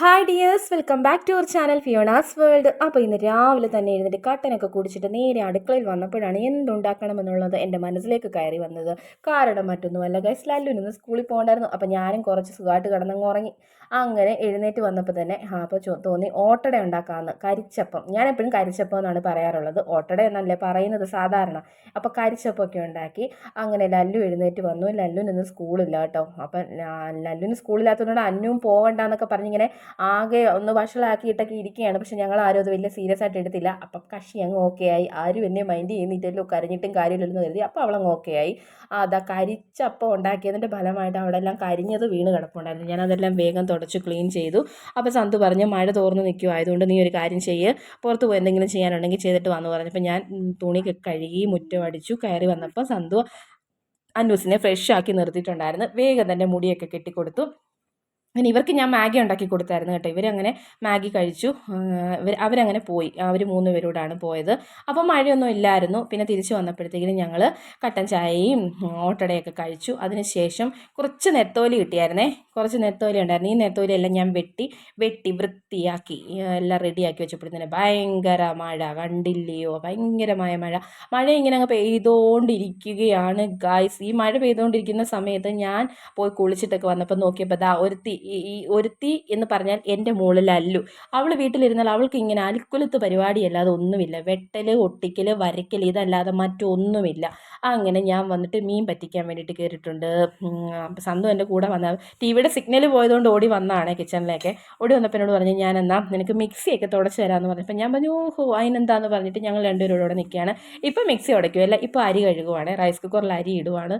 Hi dears welcome back to our channel Fiona's world അപ്പോൾ ഇന്ന് രാവിലെ തന്നെ എഴുന്നേറ്റ് കട്ടനൊക്കെ കുടിച്ചിട്ട് നേരെ അടുക്കളയിൽ വന്നപ്പോഴാണ് എന്തുണ്ടാക്കണമെന്നുള്ളത് എന്റെ മനസ്സിലേക്ക് കയറി വന്നത്. കാരണം മറ്റൊന്നുമല്ല ഗൈസ് ലല്ലു ഇന്ന് സ്കൂളിൽ പോകണ്ടായിരുന്നു. അപ്പോൾ ഞാനും കുറച്ച് സുഖമായിട്ട് കിടന്നങ്ങ് ഉറങ്ങി. അങ്ങനെ എഴുന്നേറ്റ് വന്നപ്പോൾ തന്നെ അപ്പോൾ തോന്നി ഓട്ടട ഉണ്ടാക്കാമെന്ന്. കരിച്ചപ്പം. ഞാൻ എപ്പോഴും കരിച്ചപ്പം എന്നാണ് പറയാറുള്ളത്. ഓട്ടട എന്നല്ലേ പറയുന്നത് സാധാരണ. അപ്പോൾ കരിച്ചപ്പമൊക്കെ ഉണ്ടാക്കി. അങ്ങനെ ലല്ലു എഴുന്നേറ്റ് വന്നു. ലല്ലു ഇന്ന് സ്കൂളില്ല കേട്ടോ. അപ്പം ലല്ലുവിന് സ്കൂളില്ലാത്തതുകൊണ്ട് അന്നും പോകണ്ടെന്നൊക്കെ പറഞ്ഞിങ്ങനെ ആകെ ഒന്ന് വഷളാക്കിയിട്ടൊക്കെ ഇരിക്കുകയാണ്. പക്ഷെ ഞങ്ങൾ ആരും അത് വലിയ സീരിയസ് ആയിട്ട് എടുത്തില്ല. അപ്പം കഷി അങ്ങ് ഓക്കെ ആയി. ആരും എന്നെ മൈൻഡ് ചെയ്യുന്നില്ലല്ലോ. കരഞ്ഞിട്ടും കാര്യമില്ലെന്ന് കരുതി. അപ്പോൾ അവളങ്ങ് ഓക്കെ ആയി. അതാ കരിച്ചപ്പം ഉണ്ടാക്കിയതിന്റെ ഫലമായിട്ട് അവിടെ എല്ലാം കരിഞ്ഞത് വീണ് കിടപ്പുണ്ടായിരുന്നു. ഞാനതെല്ലാം വേഗം തുടച്ച് ക്ലീൻ ചെയ്തു. അപ്പോൾ സന്തു പറഞ്ഞു മഴ തോർന്ന് നിൽക്കുക ആയതുകൊണ്ട് നീ ഒരു കാര്യം ചെയ്യ്. പുറത്ത് പോയി എന്തെങ്കിലും ചെയ്യാനുണ്ടെങ്കിൽ ചെയ്തിട്ട് വന്നു പറഞ്ഞപ്പോൾ ഞാൻ തുണി കഴുകി മുറ്റം അടിച്ചു കയറി വന്നപ്പോൾ സന്തു അന്നൂസിനെ ഫ്രഷ് ആക്കി നിർത്തിയിട്ടുണ്ടായിരുന്നു. വേഗം തന്നെ മുടിയൊക്കെ കെട്ടിക്കൊടുത്തു. അങ്ങനെ ഇവർക്ക് ഞാൻ മാഗി ഉണ്ടാക്കി കൊടുത്തായിരുന്നു കേട്ടോ. ഇവരങ്ങനെ മാഗി കഴിച്ചു. അവരങ്ങനെ പോയി. അവർ മൂന്ന് പേരോടാണ് പോയത്. അപ്പോൾ മഴയൊന്നും ഇല്ലായിരുന്നു. പിന്നെ തിരിച്ചു വന്നപ്പോഴത്തേക്കിനും ഞങ്ങൾ കട്ടൻ ചായയും ഓട്ടടയൊക്കെ കഴിച്ചു. അതിനുശേഷം കുറച്ച് നെത്തോലി കിട്ടിയായിരുന്നേ. കുറച്ച് നെത്തോലി ഉണ്ടായിരുന്നു. ഈ നെത്തോലി എല്ലാം ഞാൻ വെട്ടി വെട്ടി വൃത്തിയാക്കി എല്ലാം റെഡിയാക്കി വെച്ചപ്പോഴത്തേന് ഭയങ്കര മഴ. കണ്ടില്ലയോ? ഭയങ്കരമായ മഴ. മഴ ഇങ്ങനെ അങ്ങ് പെയ്തുകൊണ്ടിരിക്കുകയാണ് ഗായ്സ് ഈ മഴ പെയ്തുകൊണ്ടിരിക്കുന്ന സമയത്ത് ഞാൻ പോയി കുളിച്ചിട്ടൊക്കെ വന്നപ്പോൾ നോക്കിയപ്പോൾ ദാ ഒരുത്തി ഈ ഒരുത്തി എന്ന് പറഞ്ഞാൽ എന്റെ മുകളിൽ അല്ലു അവൾ വീട്ടിലിരുന്നാൽ അവൾക്ക് ഇങ്ങനെ അൽക്കുലത്ത് പരിപാടിയല്ലാതെ ഒന്നുമില്ല. വെട്ടൽ ഒട്ടിക്കൽ വരയ്ക്കൽ ഇതല്ലാതെ മറ്റൊന്നുമില്ല. അങ്ങനെ ഞാൻ വന്നിട്ട് മീൻ പറ്റിക്കാൻ വേണ്ടിയിട്ട് കയറിയിട്ടുണ്ട് സന്തു എന്റെ കൂടെ വന്ന ടി വിയുടെ സിഗ്നൽ പോയതുകൊണ്ട് ഓടി വന്നതാണ് കിച്ചണിലേക്ക്. ഓടി വന്നപ്പോൾ എന്നോട് പറഞ്ഞു ഞാൻ എന്നാൽ നിനക്ക് മിക്സിയൊക്കെ തുടച്ച് തരാമെന്ന് പറഞ്ഞപ്പോൾ ഞാൻ പറഞ്ഞു ഓഹോ അതിനെന്താന്ന് പറഞ്ഞിട്ട് ഞങ്ങൾ രണ്ടുപേരും ഇവിടെ നിൽക്കുകയാണ്. ഇപ്പം മിക്സി ഉടയ്ക്കുമല്ല ഇപ്പോൾ അരി കഴുകുവാണ്. റൈസ് കുക്കറിൽ അരി ഇടുവാണ്.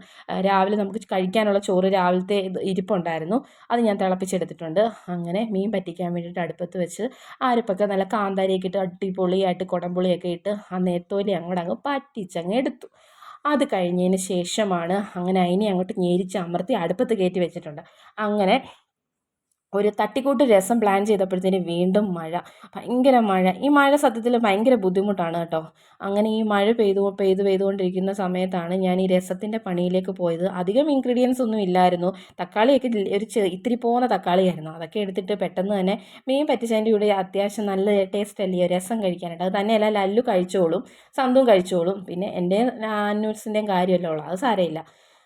രാവിലെ നമുക്ക് കഴിക്കാനുള്ള ചോറ് രാവിലത്തെ ഇരിപ്പുണ്ടായിരുന്നു. അത് ഞാൻ തിളപ്പിച്ചെടുത്തിട്ടുണ്ട്. അങ്ങനെ മീൻ പറ്റിക്കാൻ വേണ്ടിയിട്ട് അടുപ്പത്ത് വെച്ച് ആരപ്പൊക്കെ നല്ല കാന്താരിയൊക്കെ ഇട്ട് അടിപൊളിയായിട്ട് കുടംപുളിയൊക്കെ ഇട്ട് ആ നേത്തോലി അങ്ങോട്ട് അങ്ങ് പറ്റിച്ചങ്ങ് എടുത്തു. അത് കഴിഞ്ഞതിന് ശേഷമാണ് അങ്ങനെ അതിനെ അങ്ങോട്ട് ഞെരിച്ച് അമർത്തി അടുപ്പത്ത് കയറ്റി വെച്ചിട്ടുണ്ട്. അങ്ങനെ ഒരു തട്ടിക്കൂട്ട് രസം പ്ലാൻ ചെയ്തപ്പോഴത്തേന് വീണ്ടും മഴ. ഭയങ്കര മഴ. ഈ മഴ സത്യത്തിൽ ഭയങ്കര ബുദ്ധിമുട്ടാണ് കേട്ടോ. അങ്ങനെ ഈ മഴ പെയ്തു പെയ്തു പെയ്തുകൊണ്ടിരിക്കുന്ന സമയത്താണ് ഞാൻ ഈ രസത്തിന്റെ പണിയിലേക്ക് പോയത്. അധികം ഇൻഗ്രീഡിയൻസ് ഒന്നും ഇല്ലായിരുന്നു. തക്കാളിയൊക്കെ ഒരു ഇത്തിരി പോകുന്ന തക്കാളിയായിരുന്നു. അതൊക്കെ എടുത്തിട്ട് പെട്ടെന്ന് തന്നെ മീൻ പറ്റിച്ചതിന്റെ കൂടെ അത്യാവശ്യം നല്ല ടേസ്റ്റ് അല്ലേ രസം കഴിക്കാനായിട്ട്. അത് തന്നെയല്ല ലല്ലു കഴിച്ചോളും സന്തും കഴിച്ചോളും. പിന്നെ എന്റെ അന്യൂസിന്റെയും കാര്യമല്ലോ ഉള്ളൂ. അത് സാരമില്ല.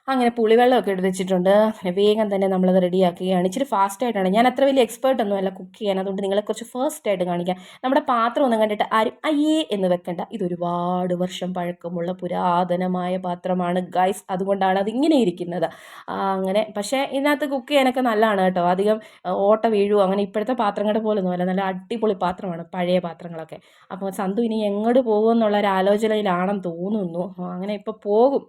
അങ്ങനെ പുളിവെള്ളമൊക്കെ എടുത്ത് വെച്ചിട്ടുണ്ട്. വേഗം തന്നെ നമ്മളത് റെഡിയാക്കുകയാണ്. ഇച്ചിരി ഫാസ്റ്റായിട്ടാണ് ഞാൻ അത്ര വലിയ എക്സ്പേർട്ട് ഒന്നും അല്ല കുക്ക് ചെയ്യാൻ. അതുകൊണ്ട് നിങ്ങളെ കുറച്ച് ഫസ്റ്റ് ആയിട്ട് കാണിക്കാം. നമ്മുടെ പാത്രം ഒന്നും കണ്ടിട്ട് ആരും അയ്യേ എന്ന് വെക്കണ്ട. ഇത് ഒരുപാട് വർഷം പഴക്കമുള്ള പുരാതനമായ പാത്രമാണ്. ഗൈസ് അതുകൊണ്ടാണ് അത് ഇങ്ങനെ ഇരിക്കുന്നത് അങ്ങനെ. പക്ഷേ ഇതിനകത്ത് കുക്ക് ചെയ്യാനൊക്കെ നല്ലതാണ് കേട്ടോ. അധികം ഓട്ട വീഴുവോ അങ്ങനെ ഇപ്പോഴത്തെ പാത്രങ്ങളുടെ പോലെ ഒന്നുമല്ല നല്ല അടിപൊളി പാത്രമാണ് പഴയ പാത്രങ്ങളൊക്കെ. അപ്പോൾ സന്തു ഇനി എങ്ങോട്ട് പോകുമെന്നുള്ള ഒരു ആലോചനയിലാണെന്ന് തോന്നുന്നു. അങ്ങനെ ഇപ്പോൾ പോകും.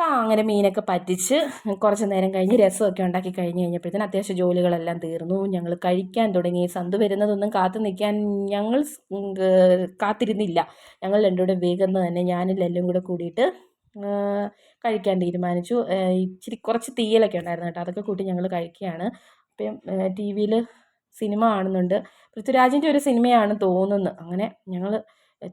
അങ്ങനെ മീനൊക്കെ പറ്റിച്ച് കുറച്ച് നേരം കഴിഞ്ഞ് രസമൊക്കെ ഉണ്ടാക്കി കഴിഞ്ഞ് കഴിഞ്ഞപ്പോഴത്തേന് അത്യാവശ്യം ജോലികളെല്ലാം തീർന്നു. ഞങ്ങൾ കഴിക്കാൻ തുടങ്ങി. സന്തു വരുന്നതൊന്നും കാത്തു നിൽക്കാൻ ഞങ്ങൾ കാത്തിരുന്നില്ല. ഞങ്ങൾ രണ്ടുകൂടെ വേഗം തന്നെ ഞാനും എല്ലാം കൂടെ കൂടിയിട്ട് കഴിക്കാൻ തീരുമാനിച്ചു. ഇച്ചിരി കുറച്ച് തീയലൊക്കെ ഉണ്ടായിരുന്നു കേട്ടോ. അതൊക്കെ കൂട്ടി ഞങ്ങൾ കഴിക്കുകയാണ്. അപ്പം ടി വിയിൽ സിനിമ കാണുന്നുണ്ട്. പൃഥ്വിരാജിന്റെ ഒരു സിനിമയാണ് തോന്നുന്നത് അങ്ങനെ ഞങ്ങൾ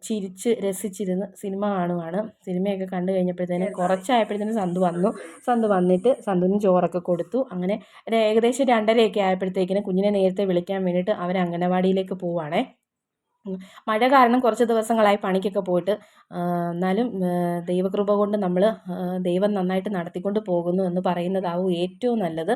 ചിരിച്ച് രസിച്ചിരുന്ന് സിനിമ കാണുവാണ്. സിനിമയൊക്കെ കണ്ടു കഴിഞ്ഞപ്പോഴത്തേനും കുറച്ചായപ്പോഴത്തേനും സന്തു വന്നു. സന്തു വന്നിട്ട് സന്തുവിന് ചോറൊക്കെ കൊടുത്തു. അങ്ങനെ ഏകദേശം രണ്ടരയൊക്കെ ആയപ്പോഴത്തേക്കിനും കുഞ്ഞിനെ നേരത്തെ വിളിക്കാൻ വേണ്ടിയിട്ട് അവർ അംഗനവാടിയിലേക്ക് പോവുകയാണേ മഴ കാരണം കുറച്ച് ദിവസങ്ങളായി പണിക്കൊക്കെ പോയിട്ട് എന്നാലും ദൈവകൃപ കൊണ്ട് നമ്മൾ ദൈവം നന്നായിട്ട് നടത്തിക്കൊണ്ട് പോകുന്നു എന്ന് പറയുന്നതാവും ഏറ്റവും നല്ലത്.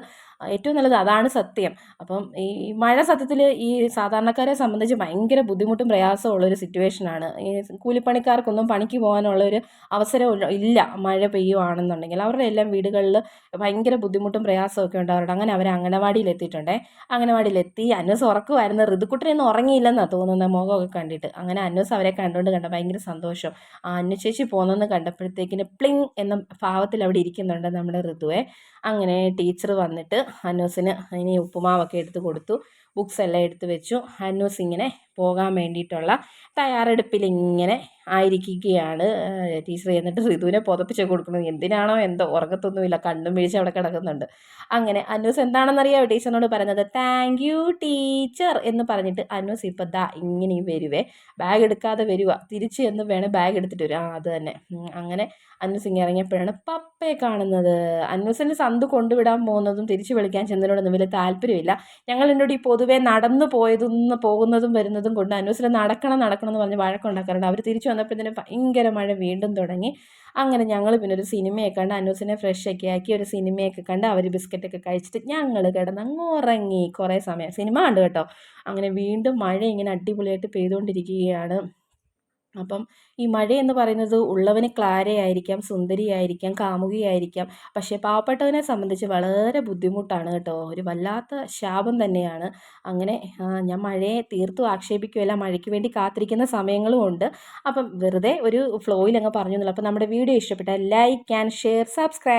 ഏറ്റവും നല്ലത് അതാണ് സത്യം. അപ്പം ഈ മഴ സത്യത്തിൽ ഈ സാധാരണക്കാരെ സംബന്ധിച്ച് ഭയങ്കര ബുദ്ധിമുട്ടും പ്രയാസവും ഉള്ളൊരു സിറ്റുവേഷനാണ് ഈ കൂലിപ്പണിക്കാർക്കൊന്നും പണിക്ക് പോകാനുള്ള ഒരു അവസരം ഇല്ല. മഴ പെയ്യുവാണെന്നുണ്ടെങ്കിൽ അവരുടെ എല്ലാം വീടുകളിൽ ഭയങ്കര ബുദ്ധിമുട്ടും പ്രയാസമൊക്കെ ഉണ്ടാവാറുണ്ട് അങ്ങനെ അവർ അംഗനവാടിയിൽ എത്തിയിട്ടുണ്ടേ അംഗനവാടിയിലെത്തി അനുസ് ഉറക്കുമായിരുന്നു ഋതുക്കുട്ടനൊന്നും ഉറങ്ങിയില്ലെന്നാണ് തോന്നുന്നത് മുഖമൊക്കെ കണ്ടിട്ട്. അങ്ങനെ അന്വസ് അവരെ കണ്ടുകൊണ്ട് കണ്ട ഭയങ്കര സന്തോഷം. ആ അന്ന ചേച്ചി പോകുന്നെന്ന് കണ്ടപ്പോഴത്തേക്കിന് പ്ലിങ് എന്ന ഭാവത്തിൽ അവിടെ ഇരിക്കുന്നുണ്ട് നമ്മുടെ ഋതുവെ. അങ്ങനെ ടീച്ചർ വന്നിട്ട് അന്നൂസിന് ഇനി ഉപ്പുമാവൊക്കെ എടുത്ത് കൊടുത്തു. ബുക്സ് എല്ലാം എടുത്തു വെച്ചു. അന്നൂസ് ഇങ്ങനെ പോകാൻ വേണ്ടിയിട്ടുള്ള തയ്യാറെടുപ്പിൽ ഇങ്ങനെ ആയിരിക്കുകയാണ്. ടീച്ചർ എന്നിട്ട് ഋതുവിനെ പുതപ്പിച്ച് കൊടുക്കുന്നത് എന്തിനാണോ എന്തോ ഉറക്കത്തൊന്നുമില്ല കണ്ണും വീഴ്ച അവിടെ കിടക്കുന്നുണ്ട്. അങ്ങനെ അന്നൂസ് എന്താണെന്നറിയാമോ ടീച്ചറിനോട് പറഞ്ഞത്? താങ്ക് യു ടീച്ചർ എന്ന് പറഞ്ഞിട്ട് അന്നൂസ് ഇപ്പം ദാ ഇങ്ങനെ വരുവേ. ബാഗ് എടുക്കാതെ വരുക തിരിച്ച് എന്ന് വേണേൽ ബാഗ് എടുത്തിട്ട് വരും. ആ അത് തന്നെ. അങ്ങനെ അന്നൂസ് ഇങ്ങനെ ഇറങ്ങിയപ്പോഴാണ് പപ്പയെ കാണുന്നത്. അന്നൂസിന്റെ സന്ത് കൊണ്ടുവിടാൻ പോകുന്നതും തിരിച്ചു വിളിക്കാൻ ചെന്നതിനോടൊന്നും വലിയ താല്പര്യമില്ല. ഞങ്ങൾ എന്നോട് ഈ പൊതുവേ നടന്നു പോയതെന്ന് പോകുന്നതും വരുന്നതും കൊണ്ട് അനുസരിച്ച് നടക്കണം നടക്കണം എന്ന് പറഞ്ഞ് വഴക്കുണ്ടാക്കാറുണ്ട് അവർ തിരിച്ചു വന്നപ്പോൾ ഇതിന് ഭയങ്കര മഴ വീണ്ടും തുടങ്ങി. അങ്ങനെ ഞങ്ങൾ പിന്നെ ഒരു സിനിമയൊക്കെ കണ്ട് അനൂസിനെ ഫ്രഷ് ഒക്കെ ആക്കി ഒരു സിനിമയൊക്കെ കണ്ട് അവർ ബിസ്ക്കറ്റൊക്കെ കഴിച്ചിട്ട് ഞങ്ങൾ കിടന്ന് അങ്ങ് ഉറങ്ങി കുറേ സമയം. സിനിമ കണ്ടു കേട്ടോ. അങ്ങനെ വീണ്ടും മഴ ഇങ്ങനെ അടിപൊളിയായിട്ട് പെയ്തുകൊണ്ടിരിക്കുകയാണ് അപ്പം ഈ മഴയെന്ന് പറയുന്നത് ഉള്ളവന് ക്ലാരയായിരിക്കാം സുന്ദരിയായിരിക്കാം കാമുകിയായിരിക്കാം. പക്ഷേ പാവപ്പെട്ടവനെ സംബന്ധിച്ച് വളരെ ബുദ്ധിമുട്ടാണ് കേട്ടോ. ഒരു വല്ലാത്ത ശാപം തന്നെയാണ്. അങ്ങനെ ഞാൻ മഴയെ തീർത്തും ആക്ഷേപിക്കുകയല്ല മഴയ്ക്ക് വേണ്ടി കാത്തിരിക്കുന്ന സമയങ്ങളും ഉണ്ട്. അപ്പം വെറുതെ ഒരു ഫ്ലോയിൽ അങ്ങ് പറഞ്ഞു എന്നുള്ളൂ അപ്പം നമ്മുടെ വീഡിയോ ഇഷ്ടപ്പെട്ടാൽ ലൈക്ക് ആൻഡ് ഷെയർ സബ്സ്ക്രൈബ്